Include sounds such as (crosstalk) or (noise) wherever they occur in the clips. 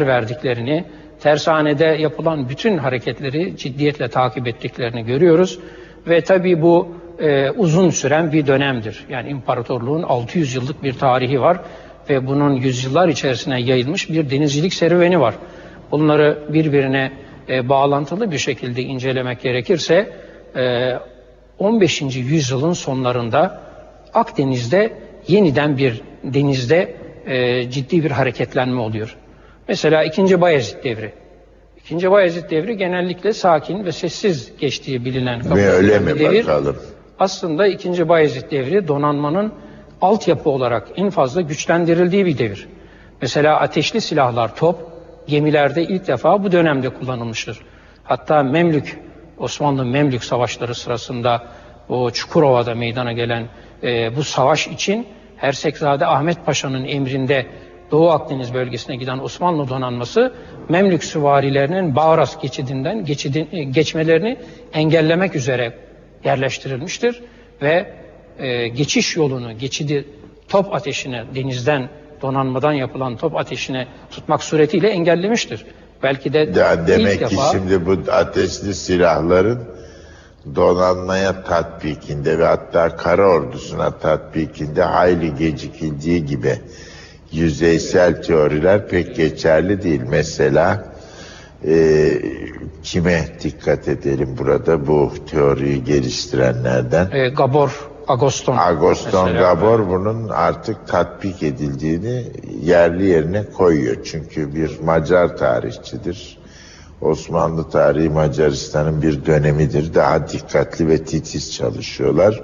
verdiklerini, tersanede yapılan bütün hareketleri ciddiyetle takip ettiklerini görüyoruz. Ve tabii bu e, uzun süren bir dönemdir. Yani imparatorluğun 600 yıllık bir tarihi var ve bunun yüzyıllar içerisine yayılmış bir denizcilik serüveni var. Bunları birbirine e, bağlantılı bir şekilde incelemek gerekirse e, 15. yüzyılın sonlarında Akdeniz'de yeniden bir denizde e, ciddi bir hareketlenme oluyor. Mesela 2. Bayezid devri. 2. Bayezid devri genellikle sakin ve sessiz geçtiği bilinen kabul Ve öyle mi devir. bakalım? Aslında 2. Bayezid devri donanmanın altyapı olarak en fazla güçlendirildiği bir devir. Mesela ateşli silahlar, top gemilerde ilk defa bu dönemde kullanılmıştır. Hatta Memlük, Osmanlı Memlük savaşları sırasında o Çukurova'da meydana gelen e, bu savaş için Hersekzade Ahmet Paşa'nın emrinde Doğu Akdeniz bölgesine giden Osmanlı donanması Memlük süvarilerinin Bağras geçidinden geçidin, e, geçmelerini engellemek üzere yerleştirilmiştir ve e, geçiş yolunu, geçidi top ateşine, denizden, donanmadan yapılan top ateşine tutmak suretiyle engellemiştir. Belki de Ya ilk demek ki defa şimdi bu ateşli silahların donanmaya tatbikinde ve hatta kara ordusuna tatbikinde hayli gecikildiği gibi yüzeysel teoriler pek geçerli değil. Mesela e, kime dikkat edelim burada bu teoriyi geliştirenlerden? e, Gabor Agoston Agoston mesela. Gabor bunun artık tatbik edildiğini yerli yerine koyuyor. Çünkü bir Macar tarihçidir. Osmanlı tarihi Macaristan'ın bir dönemidir. Daha dikkatli ve titiz çalışıyorlar.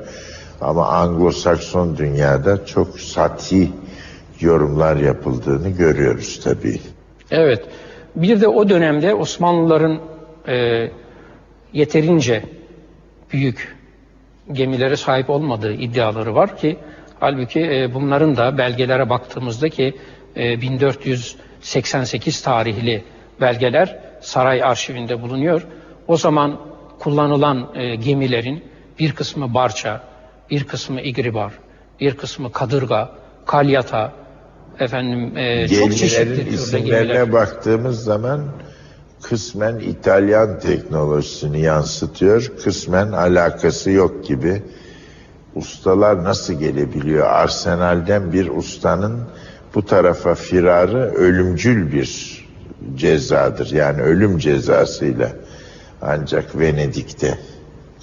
Ama Anglo-Sakson dünyada çok sati yorumlar yapıldığını görüyoruz tabii. Evet. Bir de o dönemde Osmanlıların e, yeterince büyük gemilere sahip olmadığı iddiaları var ki halbuki e, bunların da belgelere baktığımızda ki e, 1488 tarihli belgeler saray arşivinde bulunuyor. O zaman kullanılan e, gemilerin bir kısmı barça, bir kısmı igribar, bir kısmı kadırga, kalyata, efendim e, çok çeşitli isimlerine gemiler. baktığımız zaman kısmen İtalyan teknolojisini yansıtıyor, kısmen alakası yok gibi. Ustalar nasıl gelebiliyor? Arsenalden bir ustanın bu tarafa firarı ölümcül bir cezadır. Yani ölüm cezasıyla ancak Venedik'te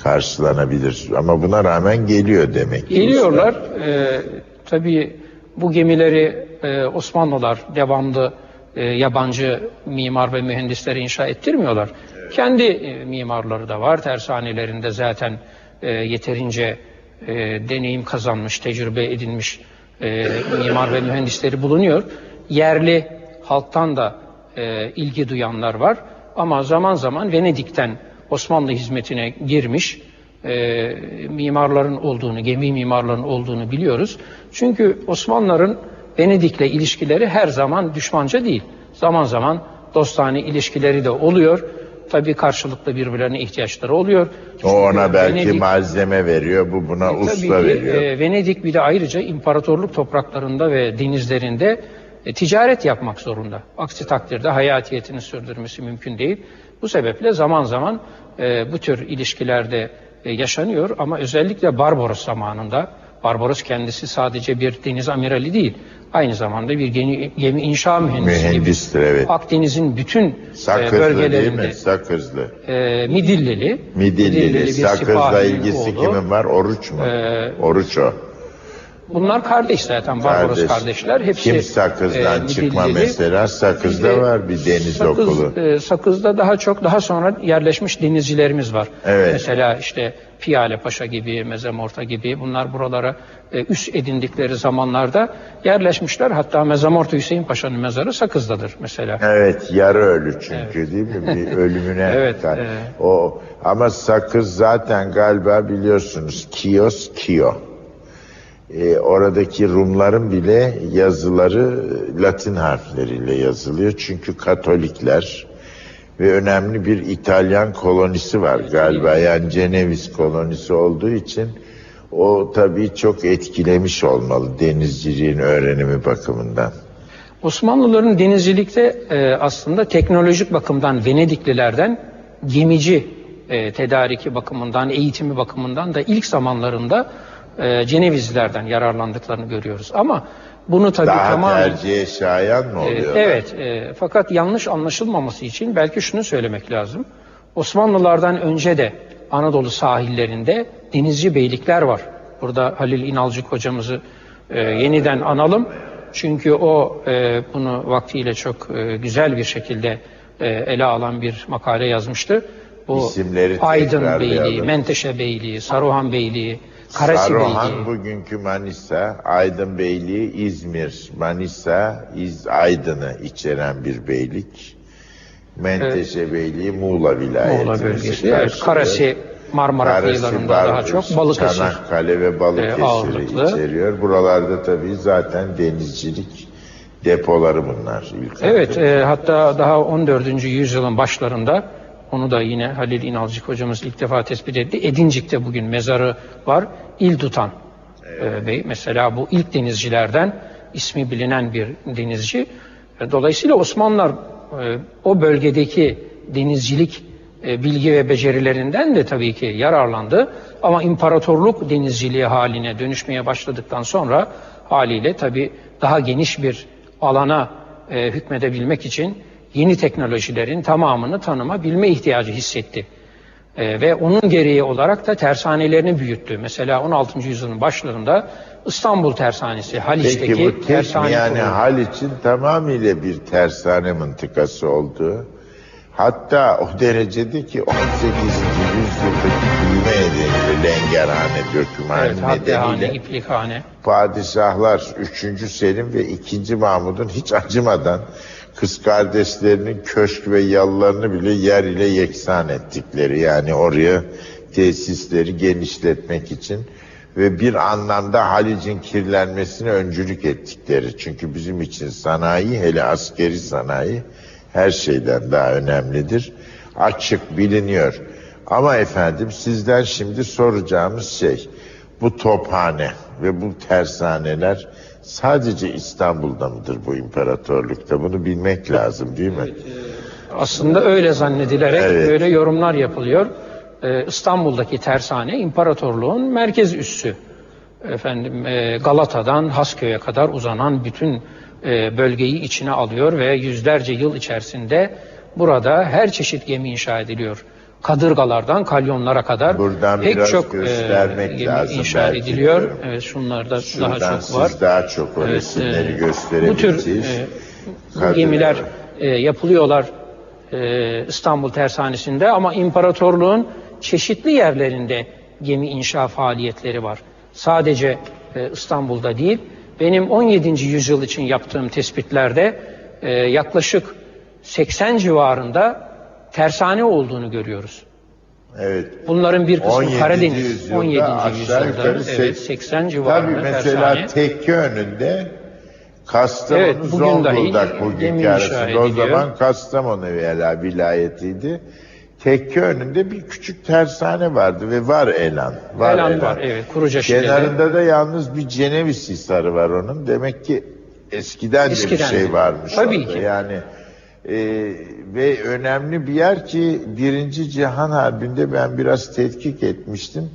karşılanabilir. Ama buna rağmen geliyor demek. Geliyorlar. E, tabii bu gemileri e, Osmanlılar devamlı e, yabancı mimar ve mühendisleri inşa ettirmiyorlar. Kendi e, mimarları da var. Tersanelerinde zaten e, yeterince e, deneyim kazanmış, tecrübe edinmiş e, mimar ve mühendisleri bulunuyor. Yerli halktan da e, ilgi duyanlar var. Ama zaman zaman Venedik'ten Osmanlı hizmetine girmiş e, mimarların olduğunu, gemi mimarların olduğunu biliyoruz. Çünkü Osmanlıların Venedik'le ilişkileri her zaman düşmanca değil. Zaman zaman dostane ilişkileri de oluyor. Tabii karşılıklı birbirlerine ihtiyaçları oluyor. O ona belki Venedik- malzeme veriyor, bu buna Tabii usta ki, veriyor. e, Venedik bir de ayrıca imparatorluk topraklarında ve denizlerinde e, ticaret yapmak zorunda. Aksi takdirde hayatiyetini sürdürmesi mümkün değil. Bu sebeple zaman zaman e, bu tür ilişkilerde e, yaşanıyor ama özellikle Barbaros zamanında Barbaros kendisi sadece bir deniz amirali değil. Aynı zamanda bir gemi, gemi inşa mühendisi gibi. Mühendistir evet. Akdeniz'in bütün e, Sakızlı değil bölgelerinde mi? Sakızlı. e, Midillili, Midillili. bir Sakızla ilgisi oğlu. kimin var? Oruç mu? Ee, Oruç o. Bunlar kardeş zaten Barbaros Kardeş. kardeşler. Hepsi Kim Sakız'dan e, çıkma Midillili. mesela? Sakız'da de var bir deniz Sakız, okulu. e, Sakız'da daha çok daha sonra yerleşmiş denizcilerimiz var. Evet. Mesela işte Piyale Paşa gibi, Mezamorta gibi bunlar buralara e, üs edindikleri zamanlarda yerleşmişler. Hatta Mezamorta Hüseyin Paşa'nın mezarı Sakız'dadır mesela. Evet yarı ölü çünkü değil mi? Bir ölümüne. (laughs) Evet, evet. O ama Sakız zaten galiba biliyorsunuz Kios Kio. Ee, oradaki Rumların bile yazıları Latin harfleriyle yazılıyor. Çünkü Katolikler ve önemli bir İtalyan kolonisi var galiba. Yani Ceneviz kolonisi olduğu için o tabii çok etkilemiş olmalı denizciliğin öğrenimi bakımından. Osmanlıların denizcilikte e, aslında teknolojik bakımdan Venediklilerden gemici e, tedariki bakımından, eğitimi bakımından da ilk zamanlarında e, Cenevizlilerden yararlandıklarını görüyoruz. Ama bunu tabii Daha tamamen... tercihe şayan mı Ee, oluyor? Evet, e, fakat yanlış anlaşılmaması için belki şunu söylemek lazım. Osmanlılardan önce de Anadolu sahillerinde denizci beylikler var. Burada Halil İnalcık hocamızı e, yeniden analım. Çünkü o e, bunu vaktiyle çok e, güzel bir şekilde e, ele alan bir makale yazmıştı. Bu İsimleri Aydın. Beyliği, Menteşe Beyliği, Saruhan Beyliği, Karasi Saruhan Beyliği. bugünkü Manisa, Aydın Beyliği, İzmir, Manisa, İz Aydın'ı içeren bir beylik. Menteşe Beyliği Muğla vilayeti. Muğla bölgesi. Evet, Karasi Marmara kıyılarında daha çok Balıkesir. Çanakkale ve Balıkesir'i e, içeriyor. Buralarda tabii zaten denizcilik depoları bunlar. ilk Evet, e, hatta daha 14. yüzyılın başlarında onu da yine Halil İnalcık hocamız ilk defa tespit etti. Edincik'te bugün mezarı var. İl tutan e, bey. Mesela bu ilk denizcilerden ismi bilinen bir denizci. E, Dolayısıyla Osmanlılar e, o bölgedeki denizcilik bilgi ve becerilerinden de tabii ki yararlandı. Ama imparatorluk denizciliği haline dönüşmeye başladıktan sonra haliyle tabii daha geniş bir alana hükmedebilmek için yeni teknolojilerin tamamını tanıma, bilme ihtiyacı hissetti. E, ve onun gereği olarak da tersanelerini büyüttü. Mesela 16. yüzyılın başlarında İstanbul Tersanesi, Haliç'teki Peki bu tersane yani kuruldu. Haliç'in tamamıyla bir tersane mıntıkası olduğu. Hatta o derecede ki 18. yüzyıldaki büyüme nedeniyle Lengerhane dökümhane Evet, nedeniyle İplikhane. padişahlar 3. Selim ve 2. Mahmud'un hiç acımadan kız kardeşlerinin köşk ve yalılarını bile yer ile yeksan ettikleri yani oraya tesisleri genişletmek için ve bir anlamda Halic'in kirlenmesine öncülük ettikleri. Çünkü bizim için sanayi hele askeri sanayi her şeyden daha önemlidir. Açık biliniyor. Ama efendim sizden şimdi soracağımız şey bu tophane ve bu tersaneler sadece İstanbul'da mıdır bu imparatorlukta? Bunu bilmek lazım değil mi? Aslında öyle zannedilerek Evet. böyle yorumlar yapılıyor. Ee, İstanbul'daki tersane imparatorluğun merkez üssü. Efendim e, Galata'dan Hasköy'e kadar uzanan bütün e, bölgeyi içine alıyor ve yüzlerce yıl içerisinde burada her çeşit gemi inşa ediliyor. Kadırgalardan kalyonlara kadar Buradan pek çok e, göstermek gemi lazım inşa ediliyor. diyorum. Evet şunlarda Şuradan daha çok siz var. daha çok o Evet, e, Bu tür e, gemiler e, yapılıyorlar e, İstanbul Tersanesi'nde ama imparatorluğun çeşitli yerlerinde gemi inşa faaliyetleri var. Sadece e, İstanbul'da değil. Benim 17. yüzyıl için yaptığım tespitlerde e, yaklaşık 80 civarında tersane olduğunu görüyoruz. Evet. Bunların bir kısmı 17. Karadeniz. yüzyılda 17. aşağı yüzyılda evet, sek- 80 Tabii civarında mesela tersane. tekke önünde Kastamonu Evet, bugün Zonguldak bugünkü arasında. O zaman Kastamonu vilayetiydi. Tekke önünde bir küçük tersane vardı ve var Elan. Var Elan var, evet, Kurucaşi'de de. Kenarında da yalnız bir Ceneviz hisarı var onun. Demek ki eskiden, de bir Eskiden şey varmış Tabii orada. ki. Yani e, ve önemli bir yer ki Birinci Cihan Harbi'nde ben biraz tetkik etmiştim.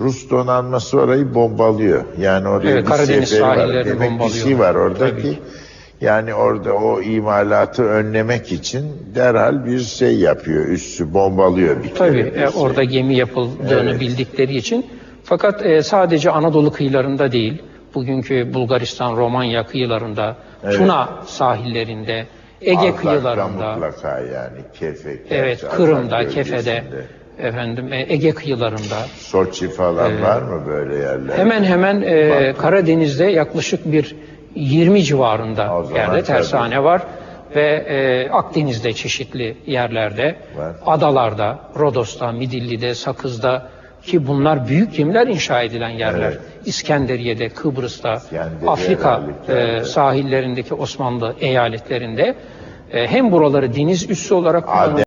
Rus donanması orayı bombalıyor. Yani oraya Evet, bir Karadeniz seferi var. Demek bir şey var orada Tabii. Yani orada o imalatı önlemek için derhal bir şey yapıyor. Üssü bombalıyor bir Tabii kere bir e, şey. orada gemi yapıldığını Evet. bildikleri için. Fakat e, sadece Anadolu kıyılarında değil, bugünkü Bulgaristan, Romanya kıyılarında, Evet. Tuna sahillerinde, Ege kıyılarında, mutlaka yani Kefe, evet Kerçe, Kırım'da, Kefe'de, efendim e, Ege kıyılarında. Soçi falan var mı böyle yerler? Hemen hemen e, Karadeniz'de yaklaşık bir 20 civarında yerde tersane var ve e, Akdeniz'de çeşitli yerlerde, Var. adalarda, Rodos'ta, Midilli'de, Sakız'da ki bunlar büyük gemiler inşa edilen yerler. Evet. İskenderiye'de, Kıbrıs'ta, İskenderiye Afrika e, sahillerindeki Osmanlı eyaletlerinde e, hem buraları deniz üssü olarak kullanılıyor.